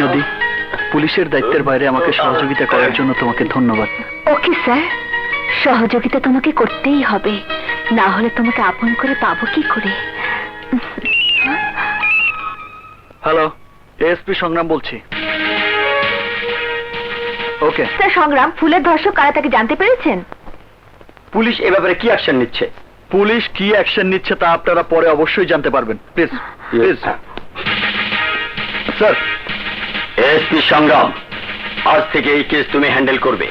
নদী পুলিশের দায়িত্বের বাইরে আমাকে সহযোগিতা করার জন্য তোমাকে ধন্যবাদ। Okay sir. সহযোগিতা তোমাকে করতেই হবে। না হলে তোমাকে আপন করে পাবো কি করে? হ্যালো এএসপি সংগ্রাম বলছি। ওকে স্যার সংগ্রাম ফুলের ধর্ষক কারা তাকে জানতে পেরেছেন? পুলিশ এ ব্যাপারে কি অ্যাকশন নিচ্ছে? পুলিশ কি অ্যাকশন নিচ্ছে তা আপনারা পরে অবশ্যই জানতে পারবেন। প্লিজ প্লিজ স্যার এসপি সংগ্রাম আজ থেকে এই কেস তুমি হ্যান্ডেল করবে।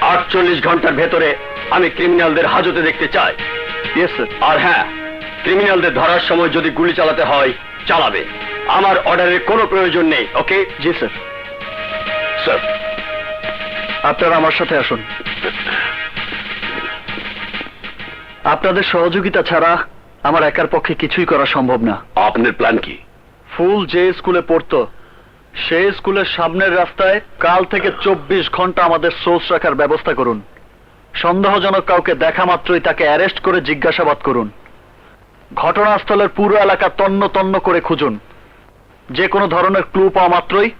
আটচল্লিশ ঘণ্টার ভেতরে আমি ক্রিমিনালদের হাজতে দেখতে চাই। আর হ্যাঁ ক্রিমিনালদের ধরার সময় যদি গুলি চালাতে হয় চালাবে। আমার অর্ডারের কোনো প্রয়োজন নেই ওকে জি স্যার স্যার আপনারা আমার সাথে আসুন। আপনাদের সহযোগিতা ছাড়া আমার একার পক্ষে কিছুই করা সম্ভব না। আপনার প্ল্যান কি? ফুল যে স্কুলে পড়তো সেই স্কুলের সামনের রাস্তায় কাল থেকে চব্বিশ ঘণ্টা আমাদের সোর্স রাখার ব্যবস্থা করুন। সন্দেহজনক কাউকে দেখা মাত্রই তাকে অ্যারেস্ট করে জিজ্ঞাসাবাদ করুন। ঘটনাস্থলের পুরো এলাকা তন্ন তন্ন করে খুঁজুন। যে কোনো ধরনের ক্লু পাওয়া মাত্রই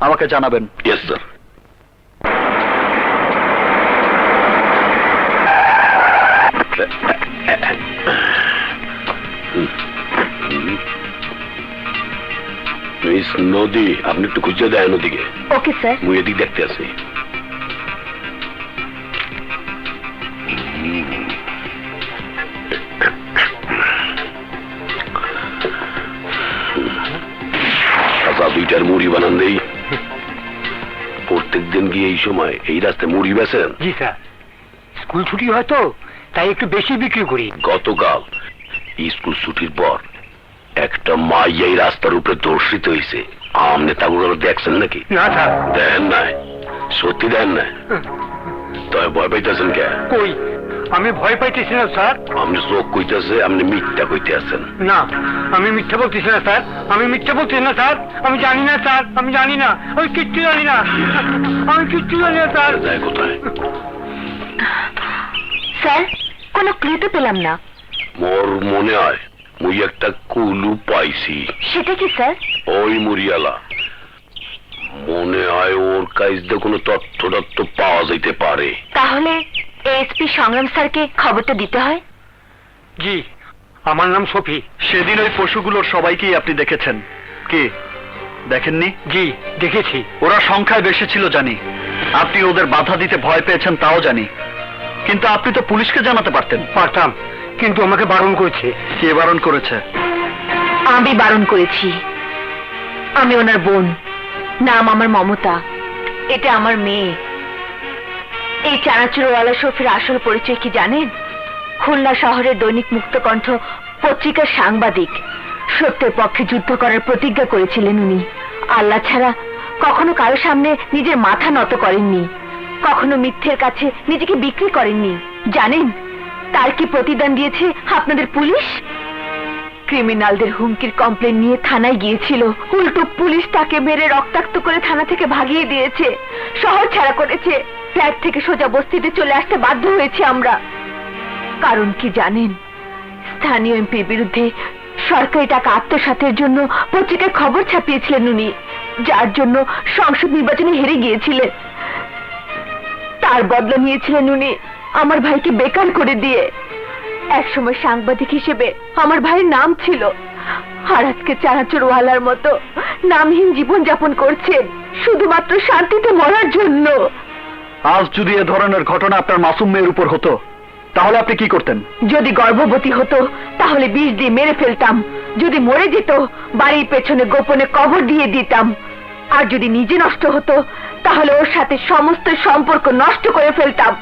আমাকে জানাবেন। ইয়েস স্যার মিস নদী আপনি একটু খুঁজে দেয় নদীকে ওকে স্যার। মুই এদিক দেখতে আসি আচ্ছা দুইটার মুড়ি বানান দেই। প্রত্যেক দিন গিয়ে এই সময় এই রাস্তায় মুড়ি বেছেন জি স্যার। স্কুল ছুটি হয় তো তাই একটু বেশি বিক্রি করি। গতকাল। স্কুল ছুটির পর একটা মাইয়া এই রাস্তার উপরে দর্শিত হয়েছে আমনে তাগুলো দেখছেন নাকি? না স্যার। দেখেন নাই। সত্যি দেখেন নাই? তবে ভয় পাইতেছেন কে? কই? আমি ভয় পাইতেছি না স্যার। আপনি চোখ কইতেছে আপনি মিথ্যা কইতে আছেন না আমি মিথ্যা বলতেছি না স্যার। আমি মিথ্যা বলতেছি না স্যার। আমি জানি না স্যার। আমি জানি না। আমি কিচ্ছু জানি না। আমি কিচ্ছু জানি না স্যার। কোথায়। স্যার কোনো ক্লু তো পেলাম না। মোর মনে হয় মুই একটা কুলু পাইছি। সেটা কি স্যার? ওই মুরিয়ালা মনে হয় ওর কাছ দিয়ে কোনো তথ্য তথ্য পাওয়া যাইতে পারে। তাহলে এসপি সংগ্রাম স্যারকে খবরটা দিতে হয়? জি আমার নাম সফি। সেদিন ওই পশুগুলোর সবাইকেই আপনি দেখেছেন। কি? দেখেননি? জি দেখেছি। ওরা সংখ্যায় বেশি ছিল জানি। আপনি ওদের বাধা দিতে ভয় পেয়েছেন তাও জানি। কিন্তু আপনি তো পুলিশকে জানাতে পারতেন। পারতাম। কিন্তু আমাকে বারণ করেছে। কে বারণ করেছে? আমি বারণ করেছি। আমি ওনার বোন। নাম আমার মমতা। এটা আমার মেয়ে। এই চানাচুরওয়ালা শফির আসল পরিচয় কি জানেন? খুলনা শহরের দৈনিক মুক্তকণ্ঠ পত্রিকার সাংবাদিক। সত্যের পক্ষে যুদ্ধ করার প্রতিজ্ঞা করেছিলেন উনি। আল্লাহ ছাড়া কখনো কারও সামনে নিজের মাথা নত করেননি। কখনো মিথ্যের কাছে নিজেকে বিক্রি করেননি। জানেন তার কি প্রতিদান দিয়েছে আপনাদের পুলিশ? ক্রিমিনালদের হুমকির কমপ্লেন নিয়ে থানায় গিয়েছিল। উল্টো পুলিশ তাকে মেরে রক্তাক্ত করে থানা থেকে ভাগিয়ে দিয়েছে। শহর ছাড়া করেছে। ফ্ল্যাট থেকে সোজা বস্তিতে চলে আসতে বাধ্য হয়েছে আমরা। কারণ কি জানেন? স্থানীয় এমপির বিরুদ্ধে সরকারি টাকা আত্মসাতের জন্য পত্রিকায় খবর ছাপিয়েছিলেন উনি, যার জন্য সংসদ নির্বাচনে হেরে গিয়েছিলেন। তার বদলা নিয়েছিলেন উনি। আমার ভাইকে বেকার করে দিয়ে। একসময় সাংবাদিক হিসেবে আমার ভাইয়ের নাম ছিল। আর আজকে চানাচুরওয়ালার মতো নামহীন জীবন যাপন করছেন শুধুমাত্র শান্তিতে মরার জন্য। আজ যদি এ ধরনের ঘটনা আপনার মাসুম মেয়ের উপর হতো তাহলে আপনি কি করতেন? যদি গর্ভবতী হতো তাহলে বিষ দিয়ে মেরে ফেলতাম। যদি মরে যেত বাড়ির পেছনে গোপনে কবর দিয়ে দিতাম। আর যদি নিজে নষ্ট হতো তাহলে ওর সাথে সমস্ত সম্পর্ক নষ্ট করে ফেলতাম।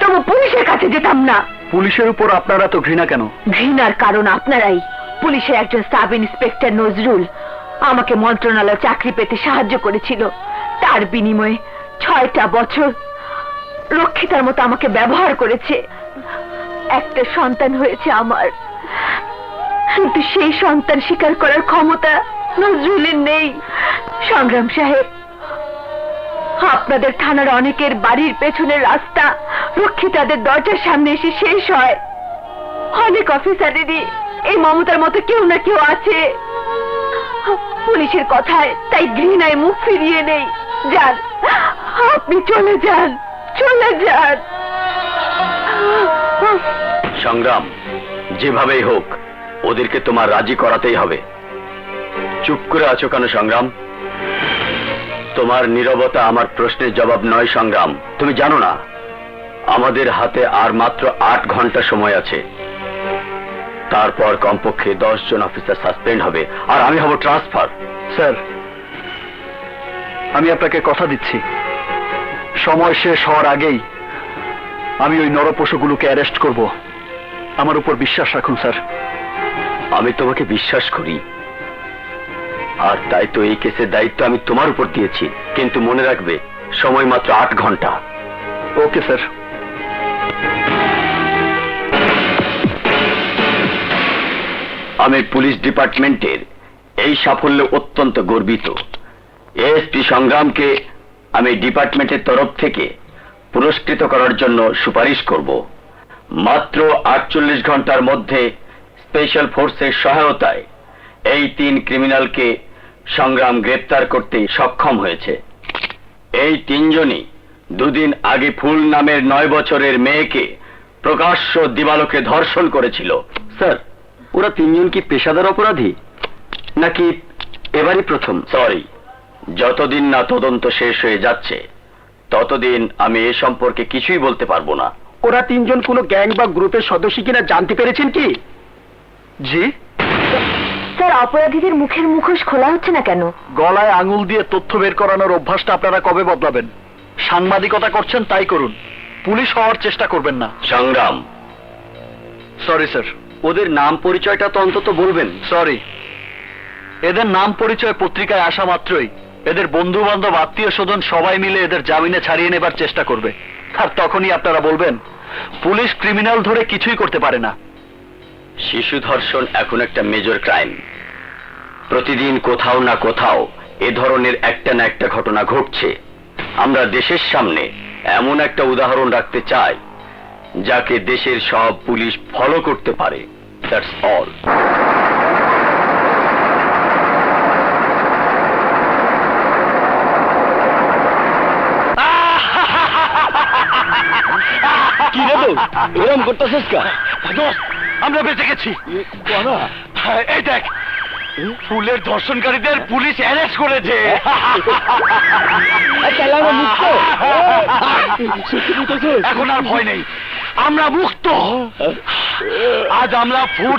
তবু পুলিশের কাছে যেতাম না। পুলিশের উপর আপনারা তো ঘৃণা কেন? ঘৃণার কারণ আপনারাই। পুলিশের একজন সাব ইন্সপেক্টর নজরুল আমাকে মন্ত্রণালয় চাকরি পেতে সাহায্য করেছিল। তার বিনিময়ে ছয়টা বছর রক্ষিতার মতো আমাকে ব্যবহার করেছে। একটা সন্তান হয়েছে আমার। কিন্তু সেই সন্তান স্বীকার করার ক্ষমতা নজরুলের নেই। সংগ্রাম সাহেব আপনাদের থানার অনেকের বাড়ির পেছনের রাস্তা রক্ষিতাদের দরজার সামনে এসে শেষ হয়। অনেক অফিসারেরই এই মমতার মতো কেউ না কেউ আছে। পুলিশের কথায় তাই ঘৃণায় মুখ ফিরিয়ে নেই। যান, আপনি চলে যান চলে যান। সংগ্রাম যেভাবেই হোক, ওদেরকে তোমার রাজি করাতেই হবে। চুপ করে আছো কেন সংগ্রাম? তোমার নীরবতা আমার প্রশ্নের জবাব নয় সংগ্রাম। তুমি জানো না। আমাদের হাতে আর মাত্র আট ঘণ্টা সময় আছে। তারপর কমপক্ষে দশ জন অফিসার সাসপেন্ড হবে। আর আমি হব ট্রান্সফার স্যার আমি আপনাকে কথা দিচ্ছি। সময় শেষ হওয়ার আগেই আমি ওই নরপশুগুলোকে অ্যারেস্ট করব। আমার উপর বিশ্বাস রাখুন স্যার। আমি তোমাকে বিশ্বাস করি। আর তাই তো এই কেসের দায়িত্ব আমি তোমার উপর দিয়েছি। কিন্তু মনে রাখবে সময় মাত্র আট ঘণ্টা। Okay sir. আমি পুলিশ ডিপার্টমেন্টের এই সাফল্য অত্যন্ত গর্বিত। এএসপি সংগ্রামকে আমি ডিপার্টমেন্টের তরফ থেকে পুরস্কৃত করার জন্য সুপারিশ করব। মাত্র আটচল্লিশ ঘণ্টার মধ্যে স্পেশাল ফোর্সের সহায়তায় এই তিন ক্রিমিনালকে সংগ্রাম গ্রেপ্তার করতে সক্ষম হয়েছে। এই তিনজনই দুদিন আগে ফুল নামের নয় বছরের মেয়েকে প্রকাশ্য দিবালোকে ধর্ষণ করেছিল। স্যার ওরা তিনজন কি পেশাদার অপরাধী? নাকি এবারই প্রথম? সরি যতদিন না তদন্ত শেষ হয়ে যাচ্ছে ততদিন আমি এ সম্পর্কে কিছুই বলতে পারব না। ওরা তিনজন কোনো গ্যাং বা গ্রুপের সদস্য কিনা জানতে পেরেছেন কি? জি। স্যার অপরাধীদের মুখের মুখোশ খোলা হচ্ছে না কেন? গলায় আঙুল দিয়ে তথ্য বের করানোর অভ্যাসটা আপনারা কবে বদলাবেন? সাংবাদিকতা করছেন তাই করুন। পুলিশ হওয়ার চেষ্টা করবেন না। সংগ্রাম। সরি স্যার ওদের নাম পরিচয়টা তো অন্তত বলবেন। সরি এদের নাম পরিচয় পত্রিকায় আসা মাত্রই এদের বন্ধু বান্ধব আত্মীয় স্বজন সবাই মিলে এদের জামিনে ছাড়িয়ে নেবার চেষ্টা করবে। আর তখনই আপনারা বলবেন পুলিশ ক্রিমিনাল ধরে কিছুই করতে পারে না। শিশু ধর্ষণ এখন একটা মেজর ক্রাইম প্রতিদিন কোথাও না কোথাও এ ধরনের একটা না একটা ঘটনা ঘটছে। আমরা দেশের সামনে এমন একটা উদাহরণ রাখতে চাই যাকে দেশের সব পুলিশ ফলো করতে পারে দ্যাটস অল কি রে এরম করতেছিস কা আমরা বেঁচে গেছি এই দেখ ফুলের ধর্ষণকারীদের পুলিশ অ্যারেস্ট করেছে এখন আর ভয় নেই আমরা মুক্ত। আজ আমরা ফুট